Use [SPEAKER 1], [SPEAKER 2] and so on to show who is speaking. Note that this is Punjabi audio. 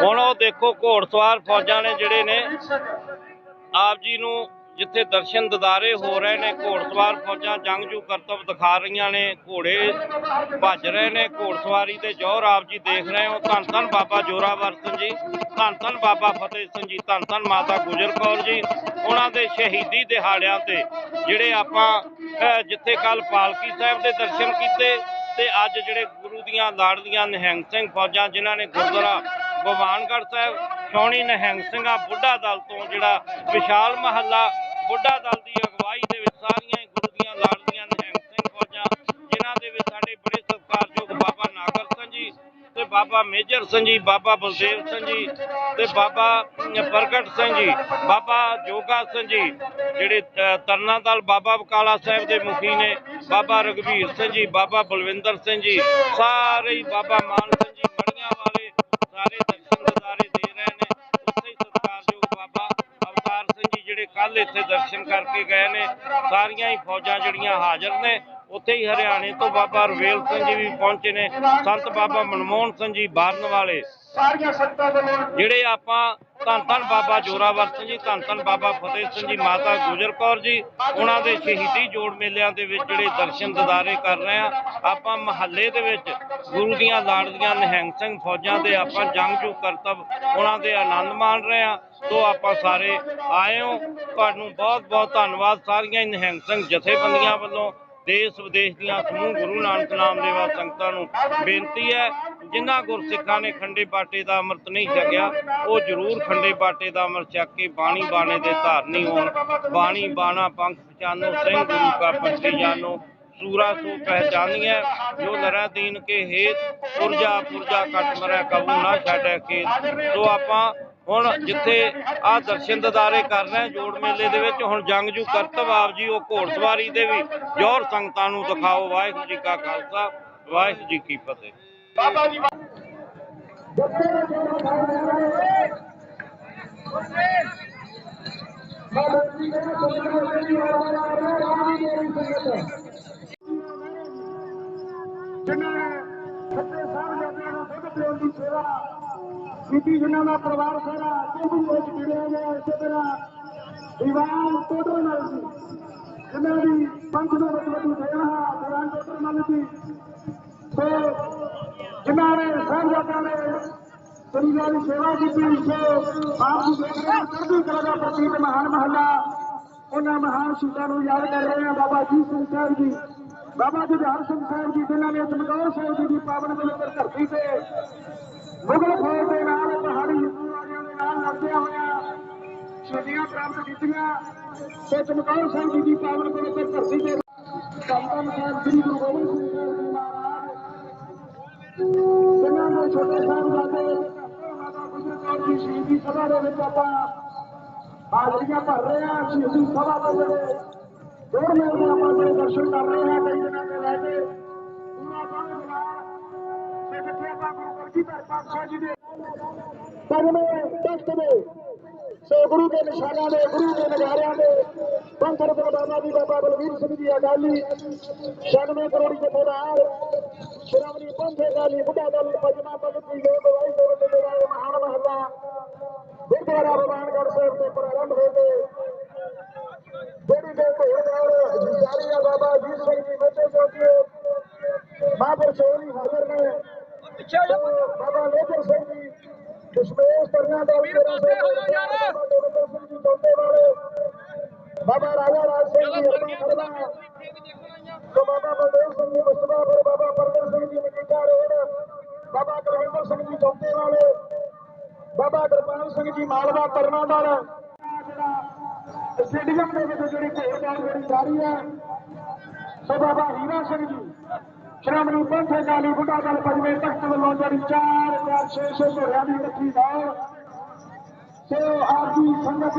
[SPEAKER 1] ਹੁਣ ਉਹ ਦੇਖੋ ਘੋੜਸਵਾਰ ਫੌਜਾਂ ਨੇ ਜਿਹੜੇ ਨੇ ਆਪ ਜੀ ਨੂੰ ਜਿੱਥੇ ਦਰਸ਼ਨ ਦਿਦਾਰੇ ਹੋ ਰਹੇ ਨੇ ਘੋੜਸਵਾਰ ਫੌਜਾਂ ਜੰਗਜੂ ਕਰਤੱਵ ਦਿਖਾ ਰਹੀਆਂ ਨੇ ਘੋੜੇ ਭੱਜ ਰਹੇ ਨੇ ਘੋੜਸਵਾਰੀ ਦੇ ਜੋਹਰ ਆਪ ਜੀ ਦੇਖ ਰਹੇ ਹੋ। ਧੰਨ ਧੰਨ ਬਾਬਾ ਜੋਰਾਵਰ ਸਿੰਘ ਜੀ ਧੰਨ ਧੰਨ ਬਾਬਾ ਫਤਿਹ ਸਿੰਘ ਜੀ ਧੰਨ ਧੰਨ ਮਾਤਾ ਗੁਜਰ ਕੌਰ ਜੀ ਉਹਨਾਂ ਦੇ ਸ਼ਹੀਦੀ ਦਿਹਾੜਿਆਂ ਤੇ ਜਿਹੜੇ ਆਪਾਂ ਜਿੱਥੇ ਕੱਲ ਪਾਲਕੀ ਸਾਹਿਬ ਦੇ ਦਰਸ਼ਨ ਕੀਤੇ ਤੇ ਅੱਜ ਜਿਹੜੇ ਗੁਰੂ ਦੀਆਂ ਲਾੜਦੀਆਂ ਨਿਹੰਗ ਸਿੰਘ ਫੌਜਾਂ ਜਿਨ੍ਹਾਂ ਨੇ ਗੁਰਦੁਆਰਾ ਗੋਬਾਨਗੜ੍ਹ ਸਾਹਿਬ ਛਾਉਣੀ ਨਿਹੰਗ ਸਿੰਘਾਂ ਬੁੱਢਾ ਦਲ ਤੋਂ ਜਿਹੜਾ ਵਿਸ਼ਾਲ ਮਹੱਲਾ ਬੁੱਢਾ ਦਲ ਦੀ ਅਗਵਾਈ ਦੇ ਵਿੱਚ ਸਾਰੀਆਂ ਹੀ ਗੁਰੂ ਦੀਆਂ ਲਾੜਦੀਆਂ ਨਿਹੰਗ ਸਿੰਘ ਫੌਜਾਂ ਜਿਨ੍ਹਾਂ ਦੇ ਵਿੱਚ ਸਾਡੇ ਬੜੇ ਸਤਿਕਾਰਯੋਗ ਬਾਬਾ ਨਾਗਰ ਸਿੰਘ ਜੀ ਤੇ ਬਾਬਾ ਮੇਜਰ ਸਿੰਘ ਜੀ ਬਾਬਾ ਬਲਦੇਵ ਸਿੰਘ ਜੀ ਤੇ ਬਾਬਾ ਪ੍ਰਗਟ ਸਿੰਘ ਜੀ ਬਾਬਾ ਜੋਗਾ ਸਿੰਘ ਜੀ ਜਿਹੜੇ ਅ, ਤਰਨਾ ਦਲ ਬਾਬਾ ਬਕਾਲਾ ਸਾਹਿਬ ਦੇ ਮੁਖੀ ਨੇ ਬਾਬਾ ਰਗਵੀਰ ਸਿੰਘ ਜੀ ਬਾਬਾ ਬਲਵਿੰਦਰ ਸਿੰਘ ਜੀ ਸਾਰੇ ਹੀ ਬਾਬਾ ਮਾਨ ਸਿੰਘ ਜੀ ਮੜੀਆਂ ਵਾਲੇ ਸਾਰੇ ਦਰਸ਼ਨ ਦਿਦਾਰੇ ਦੇ ਰਹੇ ਨੇ। ਉੱਥੇ ਹੀ ਸਤਿਕਾਰਯੋਗ ਬਾਬਾ ਅਵਤਾਰ ਸਿੰਘ ਜੀ ਜਿਹੜੇ ਕੱਲ ਇੱਥੇ ਦਰਸ਼ਨ ਕਰਕੇ ਗਏ ਨੇ। ਸਾਰੀਆਂ ਹੀ ਫੌਜਾਂ ਜਿਹੜੀਆਂ ਹਾਜ਼ਰ ਨੇ ਉੱਥੇ ਹੀ ਹਰਿਆਣੇ ਤੋਂ ਬਾਬਾ ਰਵੇਲ ਸਿੰਘ ਜੀ ਵੀ ਪਹੁੰਚੇ ਨੇ। ਸੰਤ ਬਾਬਾ ਮਨਮੋਹਨ ਸਿੰਘ ਜੀ ਬਾਰਨ ਵਾਲੇ।
[SPEAKER 2] ਸਾਰੀਆਂ ਸੰਗਤਾਂ ਦੇ
[SPEAKER 1] ਜਿਹੜੇ ਆਪਾਂ ਧੰਨ ਧੰਨ ਬਾਬਾ ਜੋਰਾਵਰ ਸਿੰਘ ਜੀ, ਧੰਨ ਧੰਨ ਬਾਬਾ ਫਤਿਹ ਸਿੰਘ ਜੀ, ਮਾਤਾ ਗੁਜਰ ਕੌਰ ਜੀ, ਉਹਨਾਂ ਦੇ ਸ਼ਹੀਦੀ ਜੋੜ ਮੇਲਿਆਂ ਦੇ ਵਿੱਚ ਜਿਹੜੇ ਦਰਸ਼ਨ ਦਿਦਾਰੇ ਕਰ ਰਹੇ ਆ ਆਪਾਂ ਮਹੱਲੇ ਦੇ ਵਿੱਚ ਗੁਰੂ ਦੀਆਂ ਲਾੜਦੀਆਂ ਨਿਹੰਗ ਸਿੰਘ ਫੌਜਾਂ ਦੇ ਆਪਾਂ ਜੰਗਜੂ ਕਰਤੱਵ ਉਹਨਾਂ ਦੇ ਆਨੰਦ ਮਾਣ ਰਹੇ ਆ ਸੋ ਆਪਾਂ ਸਾਰੇ ਆਏ ਹੋ। ਤੁਹਾਨੂੰ ਬਹੁਤ ਬਹੁਤ ਧੰਨਵਾਦ ਸਾਰੀਆਂ ਨਿਹੰਗ ਸਿੰਘ ਜਥੇਬੰਦੀਆਂ ਵੱਲੋਂ। ਦੇਸ਼ ਵਿਦੇਸ਼ ਦੀਆਂ ਸਮੂਹ ਗੁਰੂ ਨਾਨਕ ਨਾਮ ਦੇ ਸੰਗਤਾਂ ਨੂੰ ਬੇਨਤੀ ਹੈ, ਜਿਨ੍ਹਾਂ ਗੁਰਸਿੱਖਾਂ ਨੇ ਖੰਡੇ ਬਾਟੇ ਦਾ ਅੰਮ੍ਰਿਤ ਨਹੀਂ ਛਕਿਆ, ਉਹ ਜ਼ਰੂਰ ਖੰਡੇ ਬਾਟੇ ਦਾ ਅੰਮ੍ਰਿਤ ਛਕ ਕੇ ਬਾਣੀ ਬਾਣੇ ਦੇ ਧਾਰਨੀ ਹੋਣ। ਬਾਣੀ ਬਾਣਾ ਪੰਖ ਪਛਾਨੋ ਸਿੰਘ ਗੁਰੂ ਕਾ ਪੰਛੀ ਜਾਨੋ ਸੂਰਾ ਸੋ ਪਹਿਚਾਨੀਐ, ਜੋ ਨਰਾ ਦੀਨ ਕੇ ਹੇਤ ਪੁਰਜਾ ਪੁਰਜਾ ਕਟ ਮਰੈ, ਕਬੂ ਨਾ ਛੱਡੈ ਕੇ ਸੋ ਆਪਾਂ ਹੁਣ ਜਿੱਥੇ ਆ ਦਰਸ਼ਨ ਦਿਦਾਰੇ ਕਰ ਰਹੇ ਜੋੜ ਮੇਲੇ ਦੇ ਵਿੱਚ ਹੁਣ ਜੰਗਜੂ ਕਰਤਵ ਆਪ ਜੀ ਉਹ ਘੋੜਸਵਾਰੀ ਦੇ ਵੀ ਜੋਹਰ ਸੰਗਤਾਂ ਨੂੰ ਦਿਖਾਓ। ਵਾਹਿਗੁਰੂ ਜੀ ਕਾ ਖਾਲਸਾ ਵਾਹਿਗੁਰੂ ਜੀ ਕੀ ਫਤਿਹ।
[SPEAKER 2] ਬਾਬਾ ਜੀ ਜਿਨ੍ਹਾਂ ਨੇ ਸੱਤੇ ਸਾਹਿਬਜ਼ਾਦਿਆਂ ਨੂੰ ਦੁੱਧ ਪਿਆਉਣ ਦੀ ਸੇਵਾ ਬੀਬੀ ਜਿਨ੍ਹਾਂ ਦਾ ਪਰਿਵਾਰ ਸਾਰਾ ਕੁੰਭ ਵਿੱਚ ਜੁੜਿਆ ਗਿਆ ਇਸੇ ਤਰ੍ਹਾਂ ਦੀਵਾਨ ਟੋਟਲ ਨਾਲ ਸੀ ਜਿਨ੍ਹਾਂ ਦੀ ਪੰਥ ਦੇ ਵਿੱਚ ਵੱਡੀ ਸੇਵਾ ਦੀਵਾਨ ਟੋਟਲ ਨਾਲ ਸੀ ਸੋ ਜਿਨ੍ਹਾਂ ਨੇ ਸਾਹਿਬਜ਼ਾਦਿਆਂ ਨੇ ਦੁਨੀਆ ਦੀ ਸੇਵਾ ਕੀਤੀ, ਸੋ ਆਪ ਜੀ ਦੇਖ ਰਹੇ ਹੋ, ਚੜ੍ਹਦੀ ਕਲਾ ਦਾ ਪ੍ਰਤੀਕ ਮਹਾਨ ਮਹੱਲਾ। ਉਹਨਾਂ ਮਹਾਨ ਸ਼ਹੀਦਾਂ ਨੂੰ ਯਾਦ ਕਰ ਰਹੇ ਹਾਂ, ਬਾਬਾ ਜੀ ਸਿੰਘ ਸਾਹਿਬ ਜੀ। ਬਾਬਾ ਜੁਝਾਰ ਸਿੰਘ ਸਾਹਿਬ ਜੀ, ਜਿਨ੍ਹਾਂ ਨੇ ਚਮਕੌਰ ਸਾਹਿਬ ਜੀ ਦੀ ਪਾਵਨ ਪਵਿੱਤਰ ਧਰਤੀ ਤੇ ਮੁਗਲ ਫੌਜ ਦੇ ਨਾਲ ਪਹਾੜੀ ਹਿੰਦੂ ਵਾਲਿਆਂ ਦੇ ਨਾਲ ਲੜਦਿਆਂ ਹੋਇਆਂ ਸ਼ਹੀਦੀਆਂ ਪ੍ਰਾਪਤ ਕੀਤੀਆਂ ਤੇ ਚਮਕੌਰ ਸਾਹਿਬ ਜੀ ਦੀ ਪਾਵਨ ਪਵਿੱਤਰ ਧਰਤੀ ਤੇ ਧੰਨ ਸਾਹਿਬ ਸ੍ਰੀ ਗੁਰੂ ਗੋਬਿੰਦ ਸਿੰਘ ਸਾਹਿਬ ਜੀ ਮਹਾਰਾਜ ਜਿਨ੍ਹਾਂ ਨੇ ਛੋਟੇ ਸਾਹਿਬਜ਼ਾਦੇ ਮਾਤਾ ਗੁਜਰ ਕੌਰ ਦੀ ਸ਼ਹੀਦੀ ਸਭਾ ਦੇ ਵਿੱਚ ਆਪਾਂ ਹਾਜ਼ਰੀਆਂ ਭਰ ਰਹੇ ਹਾਂ ਸ਼ਹੀਦੀ ਸਭਾ ਦੇ ਜਿਹੜੇ ਜੋੜ ਮੇਲ ਦੇ ਆਪਾਂ ਜਿਹੜੇ ਦਰਸ਼ਨ ਕਰ ਰਹੇ ਹਾਂ ਕਈ ਦਿਨਾਂ ਦੇ ਲੈ ਕੇ ਪੂਰਾ ਬੰਦ ਜਵਾਰ ਤੇ ਜਿੱਥੇ ਆਪਾਂ ਗੁਰੂ ਗੁਰਜੀਤ ਪਾਤਸ਼ਾਹ ਜੀ ਦੇ ਪੰਜਵੇਂ ਤਖਤ ਦੇ ਸੋ ਗੁਰੂ ਦੇ ਨਿਸ਼ਾਨਾਂ ਦੇ ਗੁਰੂ ਦੇ ਨਜ਼ਾਰਿਆਂ ਦੇ ਪੰਥ ਰਤਨ ਬਾਬਾ ਜੀ ਬਾਬਾ ਬਲਵੀਰ ਸਿੰਘ ਜੀ ਅਕਾਲੀ 96 ਕਰੋੜੀ ਜਥੇਦਾਰ ਸ਼੍ਰੋਮਣੀ ਪੰਥ ਅਕਾਲੀ ਬੁੱਢਾ ਦਲ ਪੰਜਵਾਂ ਤਖਤ ਦੀ ਲੋਕ ਵਾਈ ਦੇ ਦੇ ਰਾਏ ਮਹਾਨ ਮਹੱਲਾ ਗੁਰਦੁਆਰਾ ਭਗਵਾਨਗੜ੍ਹ ਸਾਹਿਬ ਤੋਂ ਪ੍ਰਾਰੰਭ ਹੋ ਕੇ ਜਿਹੜੀ ਦੇ ਘੋੜਵਾਲ ਜਾਰੀ ਆ ਬਾਬਾ ਜੀ ਸਿੰਘ ਜੀ ਬੱਚੇ ਜੋਗੇ ਮਹਾਂਪੁਰ ਸੋਹਣੀ ਹਾਜ਼ਰ ਨੇ। ਬਾਬਾ ਮੇਜਰ ਸਿੰਘ ਵੀਰ ਪਾਸੇ ਹੋ ਜਾ ਯਾਰ। ਬਾਬਾ ਮੇਜਰ ਸਿੰਘ ਜੀ ਚੌਂਕੇ ਵਾਲੇ ਬਾਬਾ ਰਾਜਾ ਰਾਜ ਸਿੰਘ ਜੀ ਅਰਪਣ ਖੜਨਾ ਸੋ ਬਾਬਾ ਬਲਦੇਵ ਸਿੰਘ ਜੀ ਮੁਸਤਫਾਪੁਰ ਬਾਬਾ ਪਰਦਰ ਸਿੰਘ ਜੀ ਮਕੀਟਾ ਰੋਡ। ਬਾਬਾ ਕੁਲਵਿੰਦਰ ਸਿੰਘ ਜੀ ਚੌਂਕੇ ਵਾਲੇ। ਬਾਬਾ ਗੁਰਪਾਲ ਸਿੰਘ ਜੀ ਮਾਲਵਾ ਤਰਨਾ ਜਿਹੜਾ ਸਟੇਡੀਅਮ ਦੇ ਵਿੱਚ ਜਿਹੜੀ ਘੋੜਦੌੜ ਜਿਹੜੀ ਜਾਰੀ ਹੈ ਸੋ ਬਾਬਾ ਹੀਰਾ ਸਿੰਘ ਜੀ ਸ਼੍ਰੋਮਣੀ ਪੰਥ ਅਕਾਲੀ ਬੁੱਢਾ ਦਲ ਪੰਜਵੇਂ ਤਖਤ ਵੱਲੋਂ ਜਿਹੜੀ ਚਾਰ ਚਾਰ ਛੇ ਛੇ ਘੋੜਿਆਂ ਦੀ ਰੱਖੀ ਦੌੜ ਸੋ ਆਪ ਦੀ ਸੰਗਤ